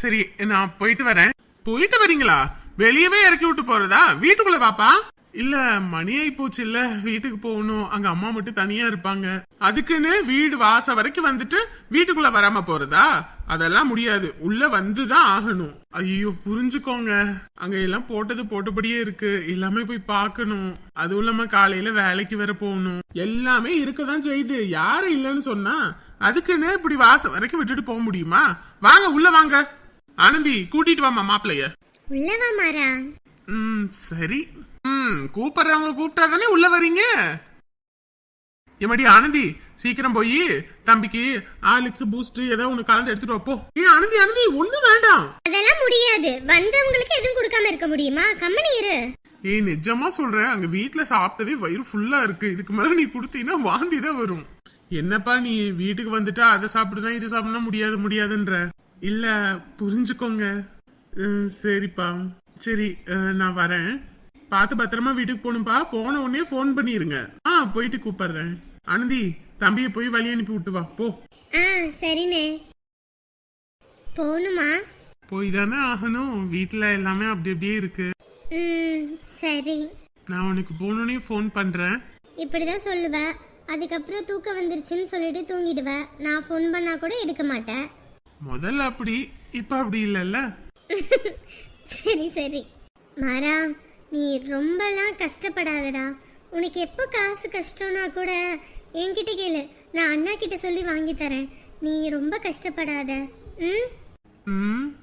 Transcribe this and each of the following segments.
சரி நான் போயிட்டு வரேன். போயிட்டு வரீங்களா? வெளியவே இறக்கி விட்டு போறதா? வீட்டுக்குள்ள பாப்பா இல்ல மணி போச்சு இல்ல. வீட்டுக்கு போகணும். அங்க அம்மா மட்டும் தனியா இருப்பாங்க. அதுக்குன்னு வீடு வாச வரைக்கும் வந்துட்டு வீட்டுக்குள்ள வராம போறதா? அதெல்லாம் முடியாது. உள்ள வந்துதான் ஆகணும். ஐயோ புரிஞ்சுக்கோங்க. அங்க எல்லாம் போட்டது போட்டபடியே இருக்கு. எல்லாமே போய் பார்க்கணும். அதுவும் இல்லாம காலையில வேலைக்கு வேற போகணும். எல்லாமே இருக்கதான் செய்யுது. யாரும் இல்லைன்னு சொன்னா அதுக்குன்னு இப்படி வாச வரைக்கும் விட்டுட்டு போக முடியுமா? வாங்க உள்ள வாங்க. ஆனந்தி கூட்டிட்டு வாமா மாப்பிளைய உள்ளவா மாறா. ம் சரி. ம் கூப்பிடுறவங்க கூப்பிட்டா தானே உள்ள வரீங்க? எமடி ஆனந்தி சீக்கிரம் போய் தம்பிக்கு ஆலிக்ஸ் பூஸ்ட் ஏதோ ஒண்ணு கலந்து எடுத்துட்டு வா, போ. ஏ ஆனந்தி ஆனந்தி ஒண்ணு வேண்டாம். அதெல்லாம் முடியாது. வந்தவங்களுக்கு எதுவும் கொடுக்காம இருக்க முடியுமா? கம்மனி இரு. ஏய் நிஜமா சொல்றேன் அங்க வீட்ல சாப்பிட்டதே வயிறு ஃபுல்லா இருக்கு. இதுக்கு மேல நீ கொடுத்தீங்கன்னா வாந்தி தான் வரும். என்னப்பா நீ வீட்டுக்கு வந்துட்டா அதை சாப்பிடுதான் இது சாப்பிடனா முடியாது முடியாதுன்ற. இல்ல புரிஞ்சுக்கோங்க. சரிப்பா. சரி நான் வரேன். பார்த்து பத்திரமா வீட்டுக்கு போகணும்பா. போன உடனே ஃபோன் பண்ணிருங்க. ஆ போயிட்டு கூப்பிடுறேன். ஆனந்தி தம்பியை போய் வழி அனுப்பி விட்டு வா. போ. ஆ சரிண்ணே. போகணுமா? போய் தானே ஆகணும். வீட்டுல எல்லாமே அப்படி அப்படியே இருக்கு. ம் சரி. நான் உனக்கு போனோடனே ஃபோன் பண்றேன். இப்படிதான் சொல்லுவ. அதுக்கப்புறம் தூக்கம் வந்துருச்சுன்னு சொல்லிட்டு தூங்கிடுவ. நான் ஃபோன் பண்ணா கூட எடுக்க மாட்டேன். முதல்ல அப்படி இப்ப அப்படி இல்லைல்ல? சரி சரி. மாறா நீ ரொம்பலாம் கஷ்டப்படாதடா. உனக்கு எப்போ காசு கஷ்டம்னா கூட என்கிட்ட கேளு. நான் அண்ணா கிட்ட சொல்லி வாங்கி தரேன். நீ ரொம்ப கஷ்டப்படாத. ம்?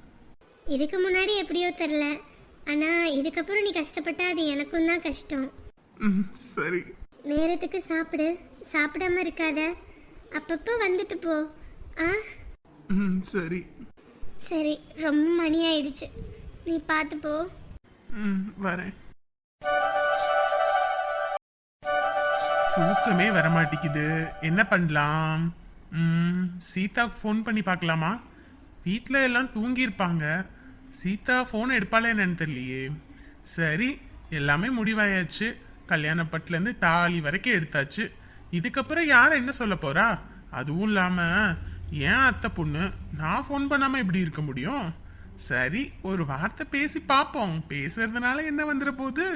இதுக்கு முன்னாடி எப்படியோ தெரில. ஆனா இதுக்கப்புறம் நீ கஷ்டப்பட்டா அது எனக்கும் தான் கஷ்டம். சரி. நேரத்துக்கு சாப்பிடு. சாப்பிடாம இருக்காத. அப்பப்போ வந்துட்டு போ. ஆ? ம் சரி. சரி ரொம்ப மணி ஆயிடுச்சு. நீ பார்த்து போ. ம் வரேன். தூக்கமே வர மாட்டேங்குது என்ன பண்ணலாம்? ம் சீதாக்கு ஃபோன் பண்ணி பார்க்கலாமா? வீட்டில் எல்லாம் தூங்கியிருப்பாங்க. சீதா ஃபோன் எடுப்பாளே என்னன்னு தெரியலையே. சரி எல்லாமே முடிவாயாச்சு. கல்யாணப்பட்டுலேருந்து தாலி வரைக்கும் எடுத்தாச்சு. இதுக்கப்புறம் யார் என்ன சொல்ல போறா? அதுவும் இல்லாம ஏன் அத்தை பொண்ணு? நான் ஃபோன் பண்ணாமல் இப்படி இருக்க முடியும்? சரி ஒரு வார்த்தை பேசி பார்ப்போம் பேசுறதுனால என்ன வந்துட போகுது?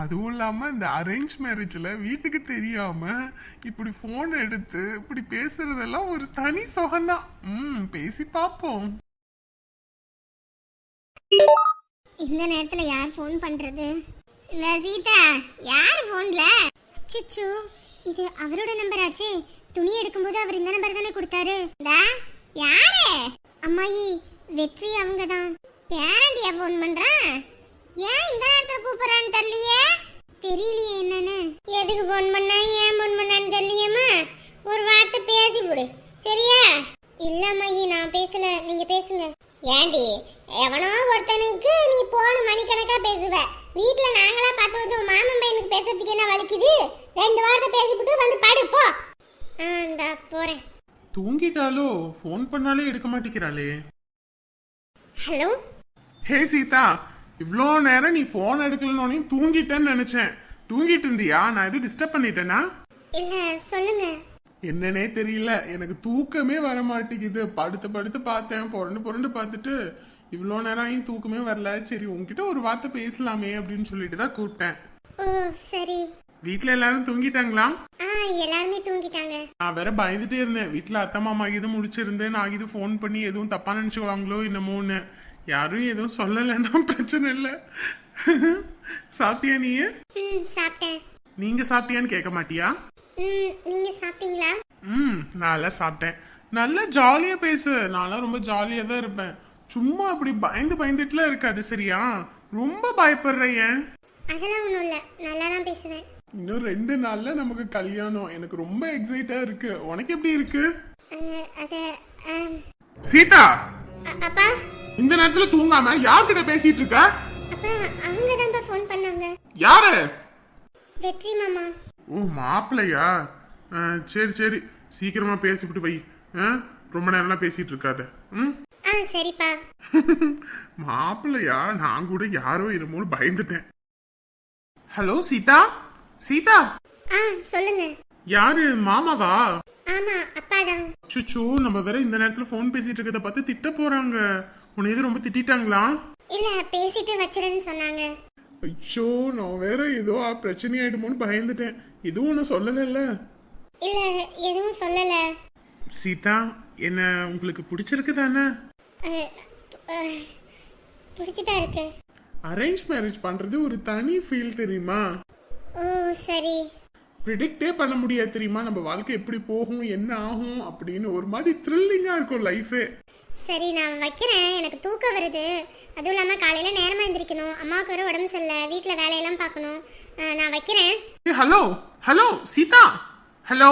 அதுவும் இல்லாமல் இந்த அரேஞ்ச் மேரேஜில் வீட்டுக்கு தெரியாமல் இப்படி ஃபோன் எடுத்து இப்படி பேசுறதெல்லாம் ஒரு தனி சுகம்தான். ம் பேசி பார்ப்போம் இந்த நேரத்துல யார் ஃபோன் பண்றது? சீதா யார் ஃபோன்ல அச்சச்சோ இது அவரோட நம்பர் துணி எடுக்கும்போது அவர் இந்த நம்பர் தானே கொடுத்தாரு? யாரு? அம்மாயி வெற்றி அவங்க தான் பேரண்டியா ஃபோன் பண்றான் ஏன் இந்த நேரத்துல கூப்பிடுறான்னு தெரியலையே? தெரியலையே என்னன்னு. எதுக்கு ஃபோன் பண்ணா ஏன் ஃபோன் பண்ணான்னு தெரியலையம்மா? ஒரு வார்த்தை பேசி விடு சரியா? இல்ல அம்மாயி நான் பேசல. நீங்க பேசுங்க. ஏண்டி எவனோ ஒருத்தனுக்கு நீ போன மணிக்கணக்கா பேசுவ. வீட்டுல நாங்களா பார்த்து வச்சோம். மாமன் பையனுக்கு பேசுறதுக்கு என்ன வலிக்குது? ரெண்டு வார்த்தை பேசிவிட்டு வந்து படுப்போம் இந்தா போறேன். தூங்கிட்டாலோ ஃபோன் பண்ணாலே எடுக்க மாட்டேங்கிறாளே. ஹலோ? ஹே சீதா இவ்வளோ நேரம் நீ ஃபோன் எடுக்கலன்னு தூங்கிட்டேன்னு நினைச்சேன். தூங்கிட்டு இருந்தியா? நான் எதுவும் டிஸ்டர்ப் பண்ணிட்டேனா? இல்ல சொல்லுங்க. என்னன்னே தெரியல. எனக்கு தூக்கமே வர மாட்டேங்குது. படுத்து படுத்து பார்த்தேன். புரண்டு புரண்டு பார்த்துட்டு இவ்வளோ நேரம் ஆகியும் தூக்கமே வரல. சரி உன்கிட்ட ஒரு வார்த்தை பேசலாமே அப்படின்னு சொல்லிட்டு தான் கூப்பிட்டேன். ஓ சரி. வீட்டில் எல்லாரும் தூங்கிட்டாங்களா? எல்லாருமே தூங்கிட்டாங்க. நான் வேற பயந்துட்டே இருந்தேன். வீட்டில் அத்தை மாமா இது முடிச்சிருந்தேன். நான் இது ஃபோன் பண்ணி எதுவும் தப்பா நினச்சிக்குவாங்களோ என்னமோன்னு. யாரும் எதுவும் சொல்லலைன்னா பிரச்சனை இல்லை. சாப்பிட்டியா நீ ம் சாப்பிட்டேன். நீங்க சாப்பிட்டியான்னு கேட்க மாட்டியா? நீங்க சாப்பிட்டீங்களா? ம் நல்லா சாப்பிட்டேன். நல்லா ஜாலியா பேசு. நான்லாம் ரொம்ப ஜாலியா தான் இருப்பேன். சும்மா அப்படி பயந்து பயந்துட்டுலாம் இருக்காது சரியா? ரொம்ப பயப்படுற ஏன்? அதெல்லாம் ஒன்றும் இல்லை. நல்லா தான் பேசுவேன். இன்னும் ரெண்டு நாள்ல நமக்கு கல்யாணம். எனக்கு ரொம்ப எக்ஸைட்டா இருக்கு. உனக்கு எப்படி இருக்கு? சீதா! அப்பா? இந்த நேரத்துல தூங்காம யார்கிட்ட பேசிட்டு இருக்க? அப்பா அவங்க ஃபோன் பண்ணாங்க. யாரு? வெற்றி மாமா. ஓ மாப்பிள்ளையா? ஆ, சரி சரி. சீக்கிரமா பேசிவிட்டு வை. ரொம்ப நேரம்லாம் பேசிட்டு இருக்காத. ம்? சரிப்பா. மாப்பிள்ளையா? நான் கூட யாரோ என்னமோன்னு பயந்துட்டேன். ஹலோ சீதா? சீதா? ஆ சொல்லுங்க. யாரு? மாமாவா? ஆமா அப்பா தான் சுச்சு நம்ம வேற இந்த நேரத்துல ஃபோன் பேசிட்டு இருக்கத பார்த்து திட்ட போறாங்க. உன்னை எது ரொம்ப திட்டிட்டாங்களா? இல்ல பேசிட்டு வச்சிருன்னு சொன்னாங்க. ஐயோ நான் வேற ஏதோ பிரச்சனை ஆயிடுமோன்னு பயந்துட்டேன். எதுவும் ஒன்றும் சொல்லலைல்ல? இல்ல எதுவும் சொல்லல. சீதா என்ன உங்களுக்கு பிடிச்சிருக்கு தானே? பிடிச்சுதான் இருக்கு. அரேஞ்ச் மேரேஜ் பண்றது ஒரு தனி ஃபீல் தெரியுமா? சரி. ப்ரிடிக்டே பண்ண முடியாது தெரியுமா? நம்ம வாழ்க்கை எப்படி போகும் என்ன ஆகும் அப்படின்னு ஒரு மாதிரி த்ரில்லிங்கா இருக்கும் லைஃபே சரி நான் வைக்கிறேன். எனக்கு தூக்கம் வருது. அதுவும் இல்லாமல் காலையில் நேரமாக எந்திரிக்கணும். அம்மாவுக்கு வர உடம்பு சரியில்லை. வீட்டில் வேலையெல்லாம் பார்க்கணும். நான் வைக்கிறேன். Hello hello Sita. ஹலோ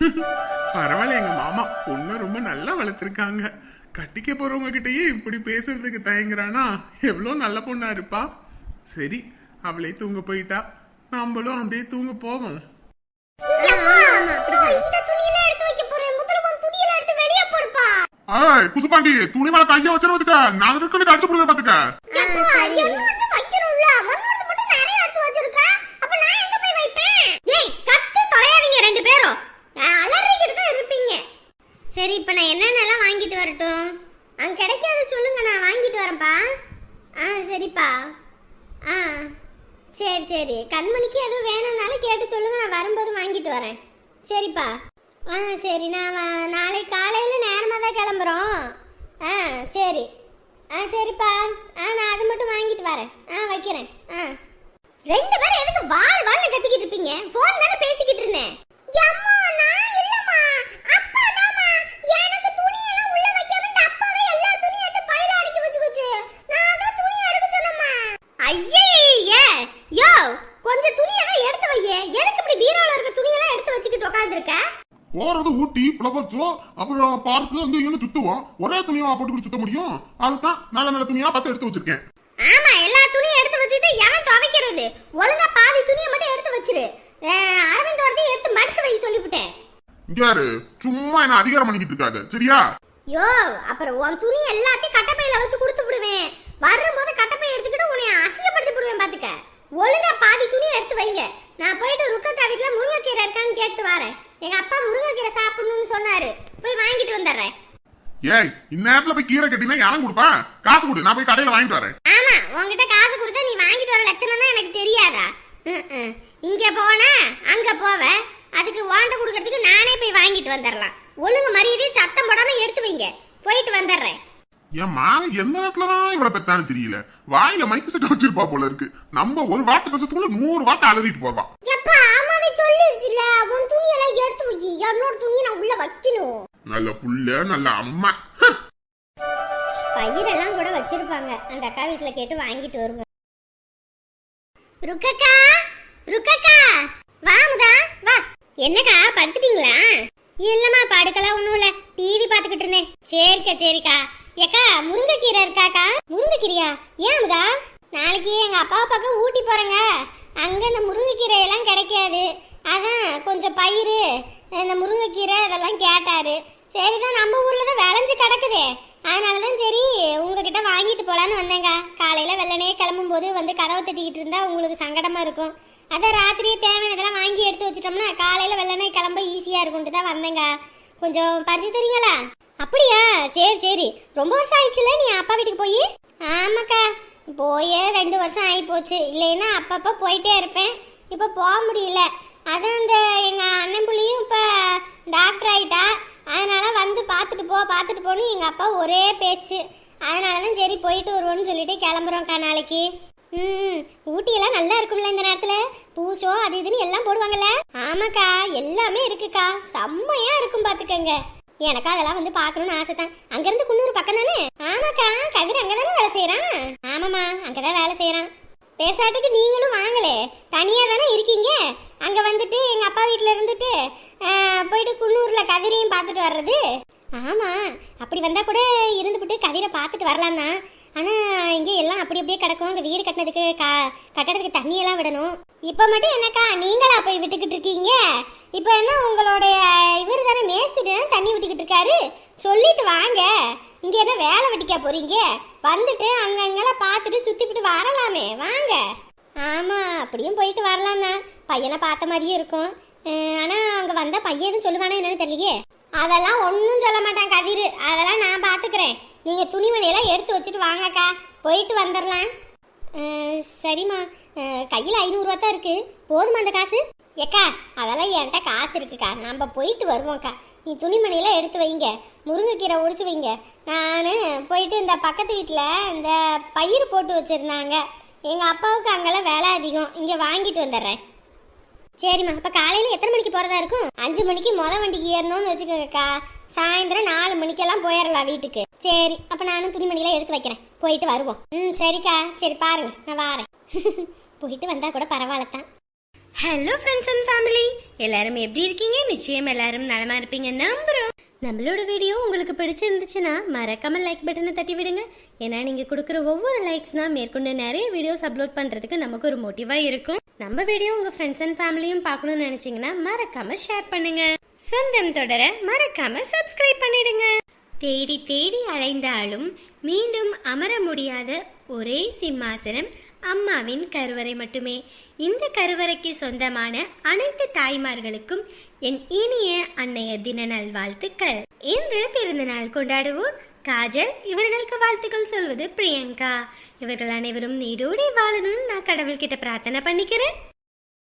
பரவாயில்ல எங்க மாமா பொண்ணை ரொம்ப நல்லா வளர்த்துருக்காங்க. கட்டிக்க போறவங்க கிட்டயே இப்படி பேசுறதுக்கு தயங்குறானா? எவ்வளோ நல்ல பொண்ணா இருப்பா. சரி அவளே தூங்க போயிட்டா. நம்மளும் அப்படியே தூங்க போவோம் ஏய் குசுபாண்டி துணி மேல கைய வச்சுன்னு வச்சுக்க. நான் இருக்குன்னு கடிச்சு போடுவேன் பாத்துக்க. என்னோடது வைக்கணும்ல? அவனோடது மட்டும் நிறைய எடுத்து வச்சிருக்க? அப்ப நான் எங்க போய் வைப்பேன்? ஏய் கத்தி தொலையாதீங்க ரெண்டு பேரும். அலறிக்கிட்டு தான் இருப்பீங்க. சரி இப்ப நான் என்னென்னலாம் வாங்கிட்டு வரட்டும்? அங்க கிடைக்காத சொல்லுங்க நான் வாங்கிட்டு வரேன்ப்பா. ஆ சரிப்பா. ஆ. சரி சரி. கண்மணிக்கு எதுவும் வேணும்னாலும் கேட்டு சொல்லுங்க. நான் வரும்போது வாங்கிட்டு வரேன். சரிப்பா. ஆ சரி. நான் நாளைக்கு காலையில் நேரமாக தான் கிளம்புறோம். ஆ சரி. ஆ சரிப்பா. ஆ நான் அது மட்டும் வாங்கிட்டு வரேன். ஆ வைக்கிறேன். ஆ. ரெண்டு பேரும் எதுக்கு வாள் வாள்னு கத்திக்கிட்டு இருப்பீங்க? ஃபோன் தானே பேசிக்கிட்டு இருந்தேன். அம்மா நான் இல்லம்மா. அப்பா தாம்மா. எனக்கு துணி எல்லாம் உள்ள வைக்காம இந்த அப்பாவே எல்லா துணியும் எடுத்து பையில அடிக்கி வச்சுக்கிச்சு நான் தான் துணி எடுக்க சொன்னம்மா ஐயே யோ கொஞ்சம் துணியெல்லாம் எடுத்து வையே எதுக்கு இப்படி பீரோல இருக்க துணியெல்லாம் எடுத்து வச்சுக்கிட்டு உட்காந்துருக்க போறது பிளவர்ஸோ அப்புறம் பார்க்கு அங்க இங்கன்னு சுத்துவோம். ஒரே துணியா போட்டு சுத்த முடியும். அதுதான் நல்ல நல்ல துணியா பார்த்து எடுத்து வச்சிருக்கேன். ஆமா எல்லா துணியும் எடுத்து வச்சுட்டு எவன் துவைக்கிறது? ஒழுங்கா பாதி துணியை மட்டும் எடுத்து வச்சிரு. அரவிந்த் வரதையும் எடுத்து மடிச்சு வை சொல்லிவிட்டேன். இங்க யாரு? சும்மா என்ன அதிகாரம் பண்ணிக்கிட்டு இருக்காது. சரியா? யோ அப்புறம் உன் துணி எல்லாத்தையும் கட்டப்பையில வச்சு கொடுத்து விடுவேன். வரும்போது கட்டப்பை எடுத்துக்கிட்டு உன்னை அசிங்கப்படுத்தி விடுவேன் பாத்துக்க. ஒழுங்கா பாதி துணியை எடுத்து வைங்க. நான் போயிட்டு ருக்கக்கா வீட்டுல முருங்கைக்கீரை இருக்கான்னு கேட்டு வரேன். எங்க அப்பா முருங்கைக்கீரை சொன்னாரு போய் வாங்கிட்டு வந்துடுறேன். ஏய் இந்நேரத்துல போய் கீரை கட்டினா யாரும் கொடுப்பான் காசு கொடு நான் போய் கடையில வாங்கிட்டு வரேன். ஆமா உன்கிட்ட காசு கொடுத்தா நீ வாங்கிட்டு வர லட்சணம் தான் எனக்கு தெரியாதா. இங்க போனா அங்க போவ. அதுக்கு வாண்ட கொடுக்கறதுக்கு நானே போய் வாங்கிட்டு வந்துடலாம். ஒழுங்கு மரியாதை சத்தம் போடாம எடுத்து வைங்க. போயிட்டு வந்துடுறேன். என் மான எந்த நேரத்துலதான் இவ்வளவு பெத்தான்னு தெரியல. வாயில மைக்கு செட்டு வச்சிருப்பா போல இருக்கு. நம்ம ஒரு வார்த்தை பேசத்துக்குள்ள நூறு வார்த்தை அலறிட்டு போவா. எப்பா அம்மாவே சொல்லிருச்சுல உன் துணியெல்லாம் எடுத்து வை. என்னோட துணியை நான் உள்ள வைக்கணும் நல்ல புள்ள நல்ல அம்மா. பயிரெல்லாம் கூட வச்சிருப்பாங்க. அந்த அக்கா வீட்டுல கேட்டு வாங்கிட்டு வருவோம் ருக்கக்கா ருக்கக்கா. வாமுதா வா. என்னக்கா படுத்துட்டீங்களா? இல்லம்மா படுக்கலாம் ஒண்ணும் இல்ல. டிவி பாத்துக்கிட்டு இருந்தேன். சரிக்கா சரிக்கா ஏக்கா முருங்கைக்கீரை இருக்காக்கா முருங்கைக்கீரையா ஏன் அமுதா நாளைக்கு எங்க அப்பாவை பக்கம் ஊட்டி போறேங்க அங்க இந்த முருங்கைக்கீரை எல்லாம் கிடைக்காது அதான் கொஞ்சம் பயிறு இந்த முருங்கைக்கீரை இதெல்லாம் கேட்டாரு சரிதான் நம்ம ஊர்ல தான் விளைஞ்சு கிடக்குதே அதனாலதான் சரி உங்ககிட்ட வாங்கிட்டு போலான்னு வந்தேங்க. காலையில் வெள்ளனே கிளம்பும் போது வந்து கதவை தட்டிக்கிட்டு இருந்தால் உங்களுக்கு சங்கடமாக இருக்கும். அதான் ராத்திரியே தேவையானதெல்லாம் வாங்கி எடுத்து வச்சிட்டோம்னா காலையில் வெள்ளனே கிளம்ப ஈஸியாக இருக்கும்ட்டு தான் வந்தேங்க. கொஞ்சம் பறிச்சு தரீங்களா? அப்படியா? சரி சரி. ரொம்ப வருஷம் ஆயிடுச்சுல நீ அப்பா வீட்டுக்கு போய்? ஆமாக்கா. போயே ரெண்டு வருஷம் ஆகி போச்சு இல்லைன்னா அப்பப்போ போயிட்டே இருப்பேன். இப்போ போக முடியல. அதான் அந்த எங்கள் அண்ணன் பிள்ளையும் இப்போ டாக்டர் ஆகிட்டா அதனால் வந்து பார்த்துட்டு போ பார்த்துட்டு போன்னு எங்கள் அப்பா ஒரே பேச்சு. அதனால தான் சரி போயிட்டு வருவோன்னு சொல்லிட்டு கிளம்புறோம்க்கா நாளைக்கு. ம் ஊட்டியெல்லாம் நல்லா இருக்கும்ல இந்த நேரத்தில்? பூசோ அது இதுன்னு எல்லாம் போடுவாங்கல்ல? ஆமாக்கா எல்லாமே இருக்குக்கா. செம்மையாக இருக்கும் பார்த்துக்கங்க எனக்கு அதெல்லாம் வந்து பார்க்கணும்னு ஆசை தான் அங்கேருந்து குன்னூர் பக்கம் தானே ஆமாக்கா கதிர் அங்கதானே வேலை செய்கிறான் ஆமாம்மா அங்கே தான் வேலை செய்கிறான் பேசாட்டுக்கு நீங்களும் வாங்கலே தனியாக தானே இருக்கீங்க? அங்கே வந்துட்டு எங்கள் அப்பா வீட்டில் இருந்துட்டு போயிட்டு குன்னூரில் கதிரையும் பார்த்துட்டு வர்றது? ஆமாம் அப்படி வந்தால் கூட இருந்துவிட்டு கதிரை பார்த்துட்டு வரலாம் தான் ஆனால் இங்கே எல்லாம் அப்படி அப்படியே கிடக்கும். அங்கே வீடு கட்டினதுக்கு க- கட்டடத்துக்கு தண்ணியெல்லாம் விடணும். இப்போ மட்டும் என்னக்கா நீங்களா போய் விட்டுக்கிட்டு இருக்கீங்க? இப்போ என்ன உங்களுடைய இவர் தானே மேஸ்திரி தானே தண்ணி விட்டுக்கிட்டு இருக்காரு? சொல்லிட்டு வாங்க. இங்கே என்ன வேலை வெட்டிக்கா போகிறீங்க வந்துட்டு அங்கங்கெல்லாம் பார்த்துட்டு சுத்திவிட்டு வரலாமே. வாங்க. ஆமாம் அப்படியும் போயிட்டு வரலாம் தான் பையனை பார்த்த மாதிரியே இருக்கும். ஆனால் அங்கே வந்தால் பையன் எதுவும் சொல்லுவானா என்னன்னு தெரியலையே. அதெல்லாம் ஒன்றும் சொல்ல மாட்டான் கதிர். அதெல்லாம் நான் பார்த்துக்கிறேன் நீங்கள் துணிமணியெல்லாம் எடுத்து வச்சுட்டு வாங்கக்கா. போயிட்டு வந்துடலாம் சரிம்மா. கையில் ஐநூறுரூவா தான் இருக்குது போதுமா அந்த காசு? ஏக்கா அதெல்லாம் என்கிட்ட காசு இருக்குக்கா. நம்ம போயிட்டு வருவோம்க்கா. நீ துணிமணியெல்லாம் எடுத்து வைங்க. முருங்கைக்கீரை ஒடிச்சு வைங்க. நான் போயிட்டு இந்த பக்கத்து வீட்டில் இந்த பயிர் போட்டு வச்சுருந்தாங்க. எங்கள் அப்பாவுக்கு அங்கெல்லாம் வேலை அதிகம். இங்கே வாங்கிட்டு வந்துடுறேன் சரிம்மா அப்போ காலையில் எத்தனை மணிக்கு போகிறதா இருக்கும்? அஞ்சு மணிக்கு மொத வண்டிக்கு ஏறணும்னு வச்சுக்கோங்கக்கா. சாயந்தரம் நாலு மணிக்கெல்லாம் போயிடலாம் வீட்டுக்கு. சரி அப்போ நானும் துணிமணிலாம் எடுத்து வைக்கிறேன். போயிட்டு வருவோம். ம் சரிக்கா. சரி பாருங்க நான் வாரேன். போயிட்டு வந்தா கூட பரவாயில்ல தான் ஹலோ ஃப்ரெண்ட்ஸ் அண்ட் ஃபேமிலி எல்லாரும் எப்படி இருக்கீங்க? நிச்சயம் எல்லாரும் நலமா இருப்பீங்க. நம்புறோம். நம்மளோட வீடியோ உங்களுக்கு பிடிச்சிருந்துச்சுன்னா மறக்காம லைக் பட்டனை தட்டி விடுங்க. ஏன்னா நீங்க கொடுக்குற ஒவ்வொரு லைக்ஸ் தான் மேற்கொண்டு நிறைய வீடியோஸ் அப்லோட் பண்றதுக்கு நமக்கு ஒரு மோட்டிவா இருக்கும். நம்ம வீடியோ உங்கள் ஃப்ரெண்ட்ஸ் அண்ட் ஃபேமிலியும் பார்க்கணும்னு நினச்சிங்கன்னா மறக்காம ஷேர் பண்ணுங்க. சொந்தம் தொடர மறக்காம சப்ஸ்கிரைப் பண்ணிடுங்க. தேடி தேடி அலைந்தாலும் மீண்டும் அமர முடியாத ஒரே சிம்மாசனம் அம்மாவின் கருவறை மட்டுமே. இந்த கருவறைக்கு சொந்தமான அனைத்து தாய்மார்களுக்கும் என் இனிய அன்னைய தின நல்வாழ்த்துக்கள். இன்று பிறந்த நாள் கொண்டாடுவோம். காஜல் இவர்களுக்கு வாழ்த்துக்கள் சொல்வது பிரியங்கா. இவர்கள் அனைவரும் நீடோடி வாழணும்னு நான் கடவுள்கிட்ட பிரார்த்தனை பண்ணிக்கிறேன்.